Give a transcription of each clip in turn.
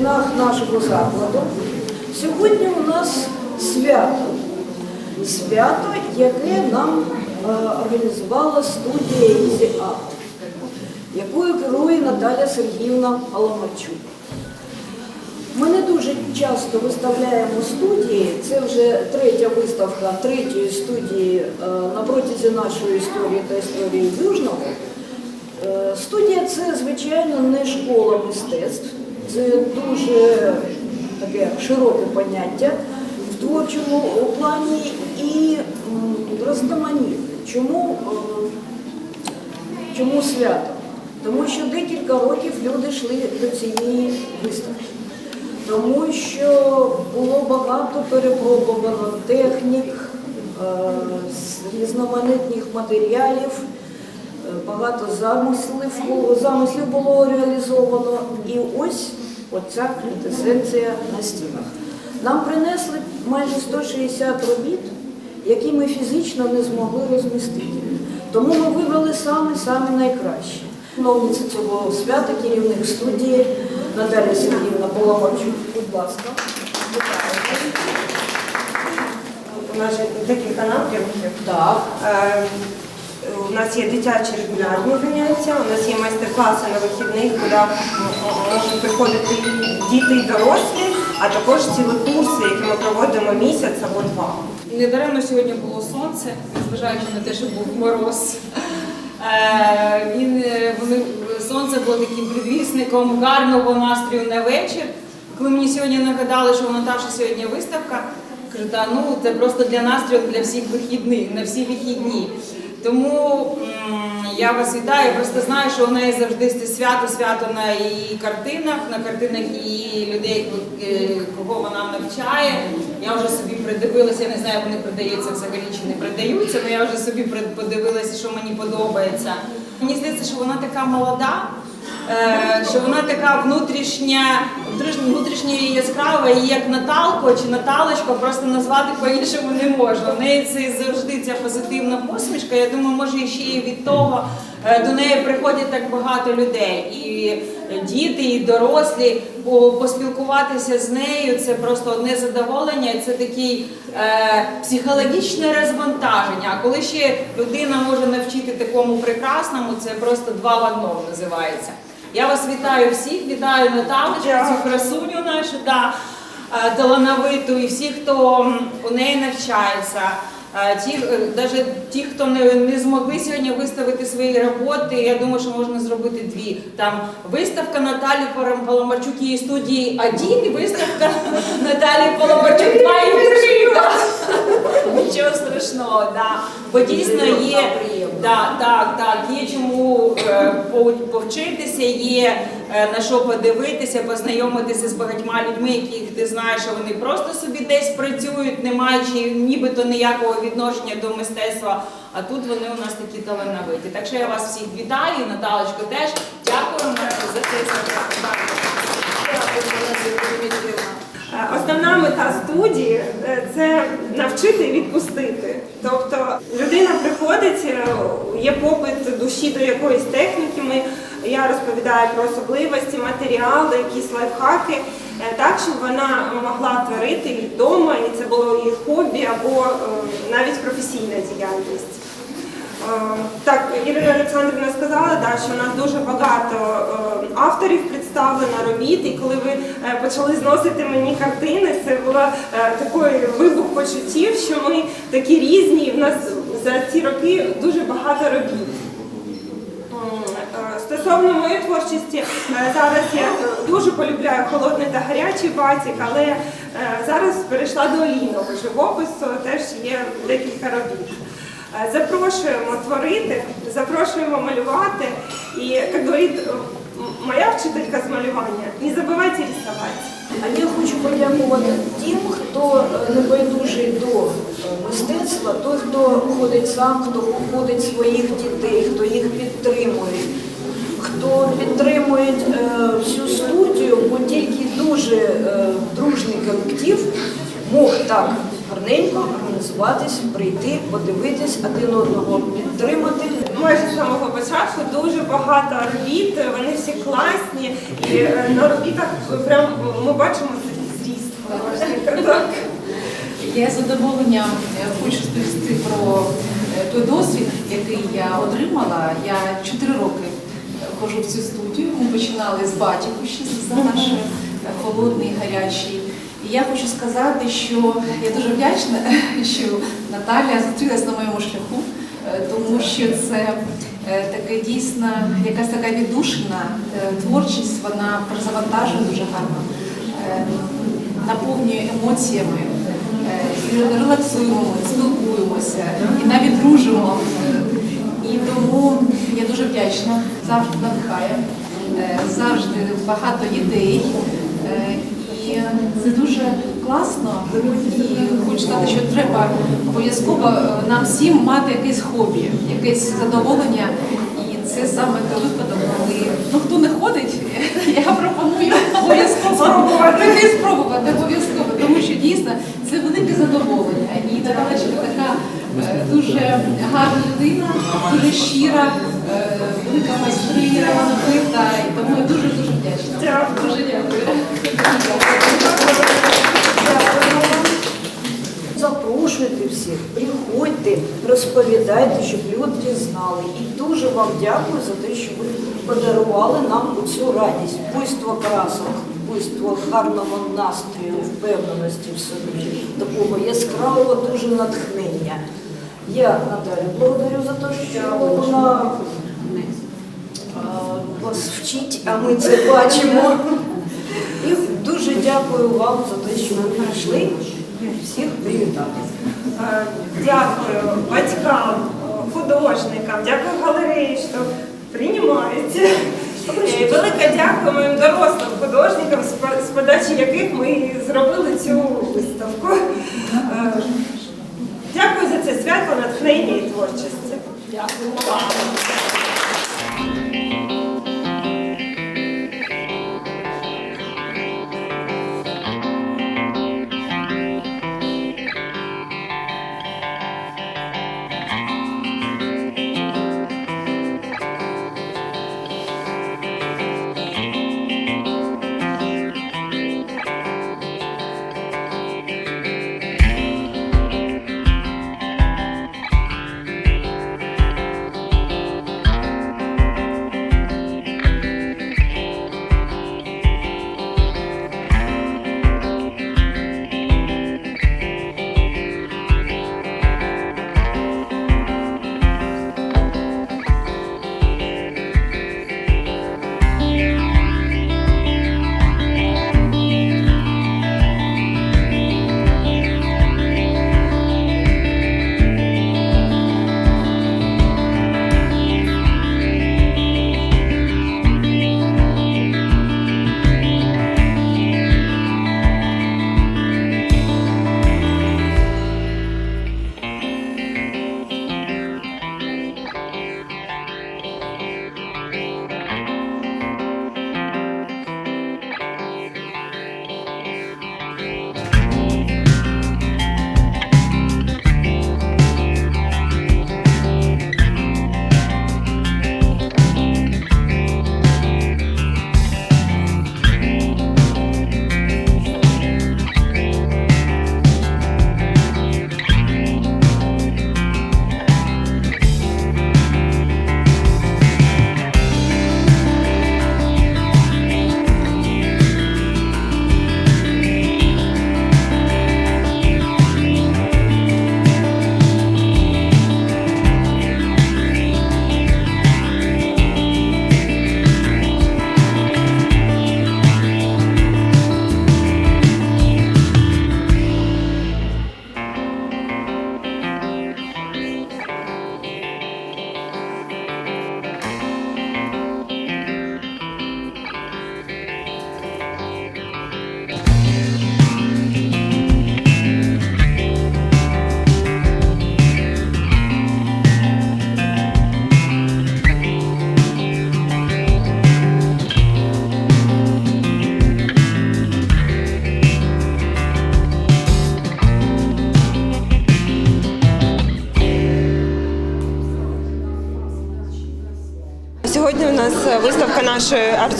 стінах нашого закладу. Сьогодні у нас свято. Свято, яке нам е, організувала студія «Ізі Арт», якою керує Наталя Сергіївна Аламарчук. Ми не дуже часто виставляємо студії. Це вже третя виставка третьої студії е, на протязі нашої історії та історії Южного. Е, Студія це, звичайно, не школа мистецтв. Це дуже таке широке поняття в творчому плані і розноманітне. Чому, е, чому свято? Тому що декілька років люди йшли до цієї виставки. Тому що було багато перепробовано технік, е, різноманітних матеріалів, багато замислів, замислів було реалізовано. І ось оця квінтесенція на стінах. Нам принесли майже 160 робіт, які ми фізично не змогли розмістити. Тому ми вибрали саме-саме найкраще. Чиновниця цього свята, керівник студії Наталія Сергіївна Поломарчук, будь ласка. У нас же декілька напрямків. Так. У нас є дитячі регулярні заняття, у нас є майстер-класи на вихідних, куди можуть приходити діти і дорослі, а також цілі курси, які ми проводимо місяць або два. Недаремно сьогодні було сонце, незважаючи на те, що був мороз. Він, е, вони, сонце було таким предвісником гарного настрою на вечір. Коли мені сьогодні нагадали, що у Наташі сьогодні виставка, кажу, та ну це просто для настрою для всіх вихідних, на всі вихідні. Тому я вас вітаю, просто знаю, що у неї завжди свято, свято на її картинах, на картинах її людей, е, кого вона навчає. Я вже собі придивилася, я не знаю, вони продаються взагалі чи не продаються, але я вже собі подивилася, що мені подобається. Мені здається, що вона така молода, е, що вона така внутрішня, і яскрава, і як Наталко чи Наталочка, просто назвати по-іншому не можна. В неї це завжди ця позитивна посмішка. Я думаю, може ще і від того е, до неї приходять так багато людей. І діти, і дорослі, бо поспілкуватися з нею це просто одне задоволення, це такий е, психологічне розвантаження. А коли ще людина може навчити такому прекрасному, це просто два в одному називається. Я вас вітаю всіх, вітаю Наталочку, цю красуню нашу, да, е, талановиту, і всіх, хто у неї навчається. Е, Ті, навіть ті, хто не, не змогли сьогодні виставити свої роботи, я думаю, що можна зробити дві. Там виставка Наталі Парам- і студії один, виставка Наталі Паламарчук два і три. Нічого страшного, да. бо дійсно є да, так, так, є чому е, повчитися, є е, на що подивитися, познайомитися з багатьма людьми, яких ти знаєш, що вони просто собі десь працюють, не маючи нібито ніякого відношення до мистецтва. А тут вони у нас такі талановиті. Так що я вас всіх вітаю, і Наталочку теж дякуємо за цей запрошення. Е, Основна мета студії е, це навчити відпустити. Тобто людина приходить, е, є попит душі до якоїсь техніки. Ми, я розповідаю про особливості, матеріали, якісь лайфхаки, е, так, щоб вона могла творити і вдома, і це було її хобі або е, навіть професійна діяльність. Е, Так, Ірина Олександрівна сказала, да, що у нас дуже багато авторів представлено робіт, і коли ви почали зносити мені картини, це е, такий вибух почуттів, що ми такі різні, і в нас за ці роки дуже багато робіт. Стосовно моєї творчості, е, зараз я дуже полюбляю холодний та гарячий батік, але е, зараз перейшла до олійного живопису, теж є декілька робіт. Е, Запрошуємо творити, запрошуємо малювати. І, як говорить моя вчителька з малювання, не забувайте рисувати. А я хочу подякувати тим, хто е, не байдужий до мистецтва, той, хто ходить сам, хто ходить своїх дітей, хто їх підтримує, хто підтримує е, всю студію, бо тільки дуже е, дружний колектив мог так гарненько організуватись, прийти, подивитись, один одного підтримати. Майже з самого початку дуже багато робіт, вони всі класні, і е, на робітах прям ми бачимо зріст. Так. Я з задоволенням е, хочу сповісти про той досвід, який я отримала. Я 4 роки ходжу в цю студію. Ми починали з батіку ще за наш е, холодний, гарячий. І я хочу сказати, що я дуже вдячна, що Наталя зустрілась на моєму шляху, е, тому що це е, таке дійсно якась така віддушина е, творчість, вона завантажує дуже гарно, наповнює емоціями. Релаксуємо, спілкуємося і навіть дружимо. І тому я дуже вдячна, завжди надихає, е, завжди багато ідей. Е, І це дуже класно. І хочу сказати, що треба обов'язково е, нам всім мати якесь хобі, якесь задоволення. І це саме той випадок, коли ну хто не ходить, я пропоную обов'язково Спробувати. спробувати обов'язково, тому що дійсно це велике задоволення. І Наталечка така е, дуже гарна людина, дуже щира, е, велика майстриня, і тому я дуже дуже вдячна. Дуже дякую. Запрошуйте всіх, приходьте, розповідайте, щоб люди знали. І дуже вам дякую за те, що ви подарували нам цю радість. Буйство красок, буйство гарного настрою, впевненості в собі, такого яскравого дуже натхнення. Я Наталю благодарю за те, що вона вас вчить, а ми це бачимо. І дуже дякую вам за те, що ви прийшли всіх привітати. Дякую батькам, художникам, дякую галереї, що приймається. І велике дякую моїм дорослим художникам, з подачі яких ми зробили цю виставку. Е, Дякую це свято, натхнення і творчості. Дякую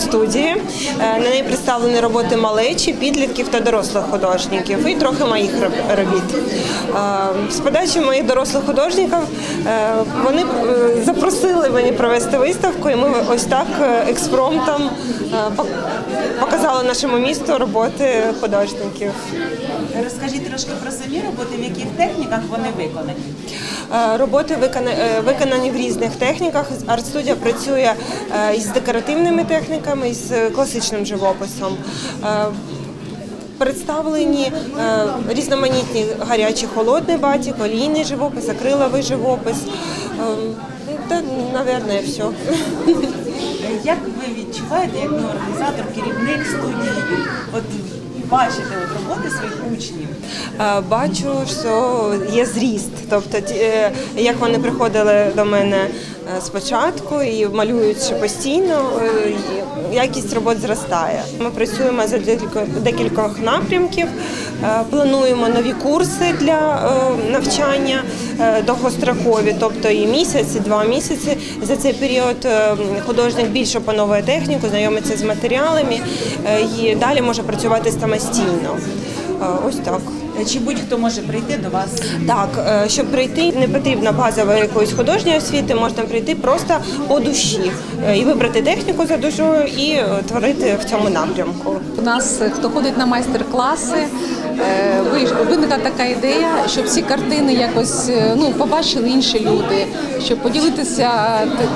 арт-студії. Е, На неї представлені роботи малечі, підлітків та дорослих художників і трохи моїх робіт. Е, З подачі моїх дорослих художників вони е, запросили мені провести виставку, і ми ось так е, експромтом е, показали нашому місту роботи художників. Розкажіть трошки про самі роботи, в яких техніках вони виконані. Е, Роботи викона- е, виконані в різних техніках. Арт-студія працює е, із декоративними техніками, із е, класичним живописом. Представлені е, різноманітні гарячі, холодний батік, олійний живопис, акриловий живопис. Е, Та, напевно, все. Як ви відчуваєте, як ну, організатор, керівник студії, от бачите от, роботи своїх учнів? Е, Бачу, що є зріст. Тобто, е, як вони приходили до мене е, спочатку і малюють постійно, якість робот зростає. Ми працюємо за декількох напрямків, плануємо нові курси для навчання довгострокові, тобто і місяць, і два місяці. За цей період е, художник більше опановує техніку, знайомиться з матеріалами е, і далі може працювати самостійно. Е, Ось так. Чи будь-хто може прийти до вас? Так, щоб прийти, не потрібно базової якоїсь художньої освіти, можна прийти просто по душі і вибрати техніку за душою і творити в цьому напрямку. У нас хто ходить на майстер-класи, виникла така ідея, щоб ці картини якось е, ну побачили інші люди, щоб поділитися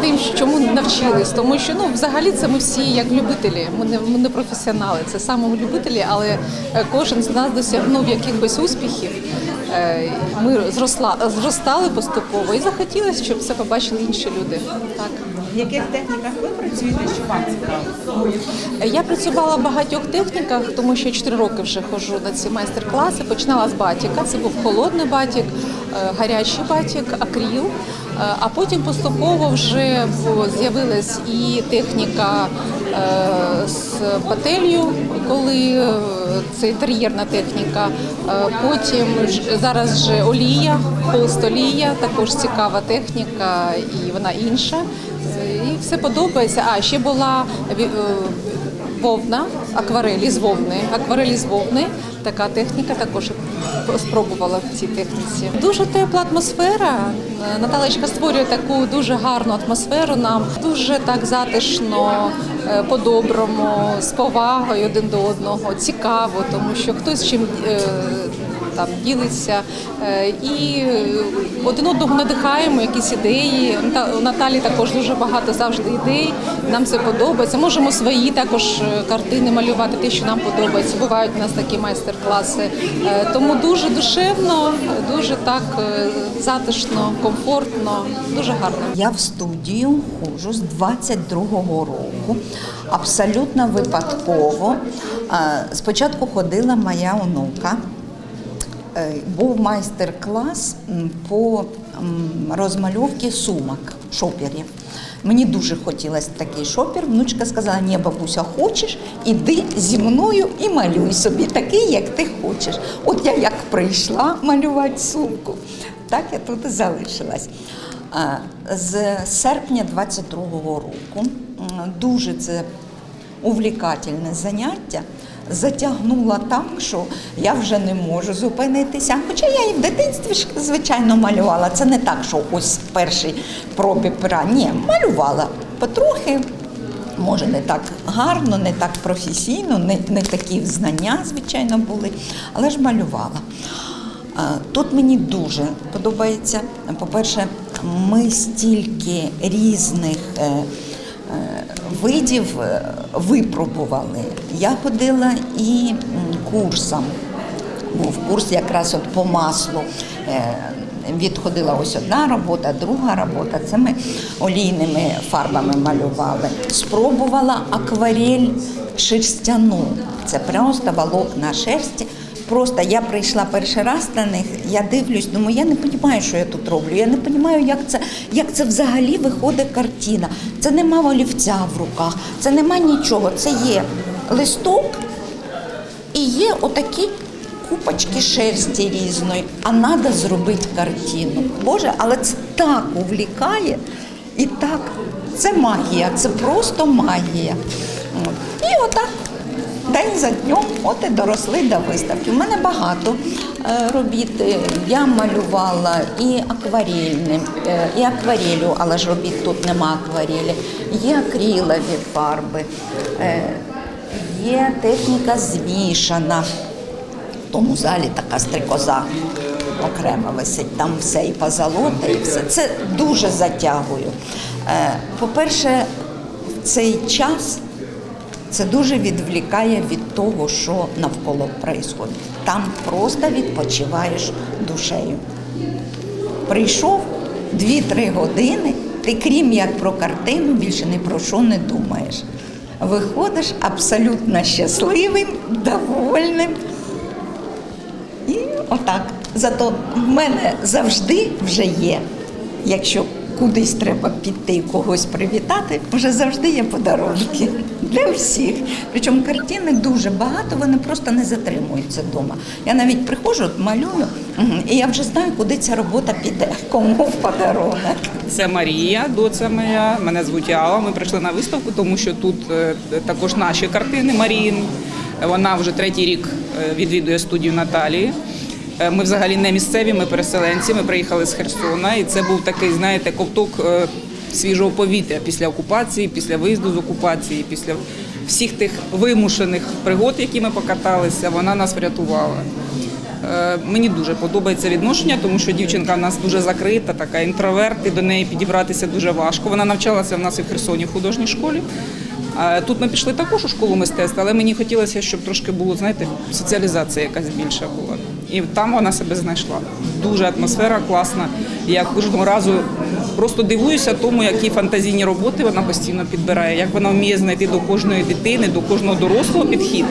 тим, чому навчились. Тому що ну взагалі це ми всі як любителі. Ми не ми не професіонали, це саме любителі, але е, кожен з нас досягнув якихось успіхів. Е, Ми зросла зростали поступово і захотілося, щоб це побачили інші люди. Так. В яких техніках ви працюєте, що вам цікаво? Я працювала в багатьох техніках, тому що 4 роки вже ходжу на ці майстер-класи. Починала з батіка. Це був холодний батік, е, гарячий батік, акріл. Е, А потім поступово вже з'явилась і техніка е, з пателью, коли це інтер'єрна техніка. Потім зараз вже олія, холстолія, також цікава техніка, і вона інша. Е, все подобається. А ще була е, вовна, акварелі з вовни. Акварелі з вовни. Така техніка також спробувала в цій техніці. Дуже тепла атмосфера. Е, Наталечка створює таку дуже гарну атмосферу нам. Дуже так затишно, е, по-доброму, з повагою один до одного. Цікаво, тому що хтось чим е, там ділиться е, і е, один одного надихаємо, якісь ідеї. У Наталі також дуже багато завжди ідей. Нам це подобається. Можемо свої також е, картини малювати, те, що нам подобається. Бувають у нас такі майстер-класи. Тому дуже душевно, дуже так затишно, комфортно, дуже гарно. Я в студію ходжу з 22-го року, абсолютно випадково. Спочатку ходила моя онука. Е, Був майстер-клас по розмальовці сумок, шоперів. Мені дуже хотілося такий шопер. Внучка сказала, ні, бабуся, хочеш, іди зі мною і малюй собі такий, як ти хочеш. От я як прийшла малювати сумку, так я тут і залишилась. З серпня 22-го року дуже це увлікательне заняття. Затягнула так, що я вже не можу зупинитися. Хоча я і в дитинстві звичайно, малювала. Це не так, що ось перший проби пера. Ні, малювала потрохи, може, не так гарно, не так професійно, не, не такі знання, звичайно, були, але ж малювала. Тут мені дуже подобається. По-перше, ми стільки різних е, видів е, випробували. Я ходила і курсом. Був курс якраз от по маслу. Е, Відходила ось одна робота, друга робота. Це ми олійними фарбами малювали. Спробувала акварель шерстяну. Це просто волокна шерсті. Просто я прийшла перший раз на них, я дивлюсь, думаю, я не розумію, що я тут роблю. Я не розумію, як це, як це взагалі виходить картина. Це нема олівця в руках, це нема нічого. Це є листок і є отакі купочки шерсті різної, а треба зробити картину. Боже, але це так увлікає і так Це магія, це просто магія. І отак. День за днем, от і доросли до виставки. У мене багато е, робіт. Я малювала і акварельним, е, і акварелю, але ж робіт тут нема акварелі. Є акрилові фарби, е, є техніка змішана. В тому залі така стрикоза окремо висить, там все і позолота, і все. Це дуже затягую. По-перше, в цей час це дуже відвлікає від того, що навколо відбувається. Там просто відпочиваєш душею. Прийшов 2-3 години, ти крім як про картину, більше ні про що не думаєш. Виходиш абсолютно щасливим, довольним. І отак. Зато в мене завжди вже є, якщо кудись треба піти, когось привітати, вже завжди є подарунки для всіх. Причому картини дуже багато, вони просто не затримуються вдома. Я навіть приходжу, малюю, і я вже знаю, куди ця робота піде, кому в подарунок. Це Марія, доця моя. Мене звуть Алла. Ми прийшли на виставку, тому що тут е, також наші картини Маріїн. Вона вже третій рік е, відвідує студію Наталії. Е, Ми взагалі не місцеві, ми переселенці. Ми приїхали з Херсона, і це був такий, знаєте, ковток е, свіжого повітря після окупації, після виїзду з окупації, після всіх тих вимушених пригод, які ми покаталися. Вона нас врятувала. Е, Мені дуже подобається відношення, тому що дівчинка в нас дуже закрита, така інтроверт, і до неї підібратися дуже важко. Вона навчалася в нас і в Херсоні в художній школі. Тут ми пішли також у школу мистецтва, але мені хотілося, щоб трошки було, знаєте, соціалізація якась більша була. І там вона себе знайшла. Дуже атмосфера класна. Я кожного разу просто дивуюся тому, які фантазійні роботи вона постійно підбирає, як вона вміє знайти до кожної дитини, до кожного дорослого підхід.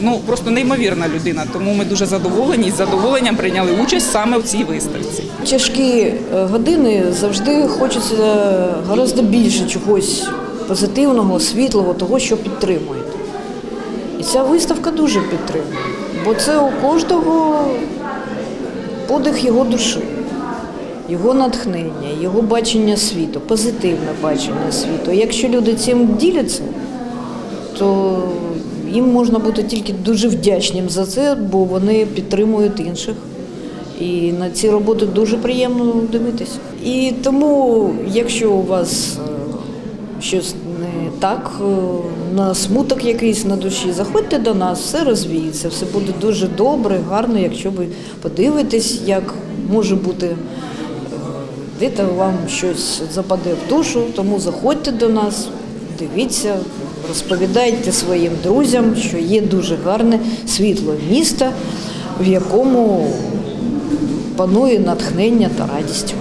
Ну просто неймовірна людина. Тому ми дуже задоволені і з задоволенням прийняли участь саме в цій виставці. Тяжкі е, години завжди хочеться гораздо більше чогось позитивного, світлого, того, що підтримує. І ця виставка дуже підтримує, бо це у кожного подих його душі, його натхнення, його бачення світу, позитивне бачення світу. Якщо люди цим діляться, то їм можна бути тільки дуже вдячним за це, бо вони підтримують інших. І на ці роботи дуже приємно дивитися. І тому, якщо у вас е, щось так, е, на смуток якийсь на душі, заходьте до нас, все розвіється, все буде дуже добре, гарно, якщо ви подивитесь, як може бути. е, Де-то вам щось западе в душу, тому заходьте до нас, дивіться, розповідайте своїм друзям, що є дуже гарне світло міста, в якому панує натхнення та радість.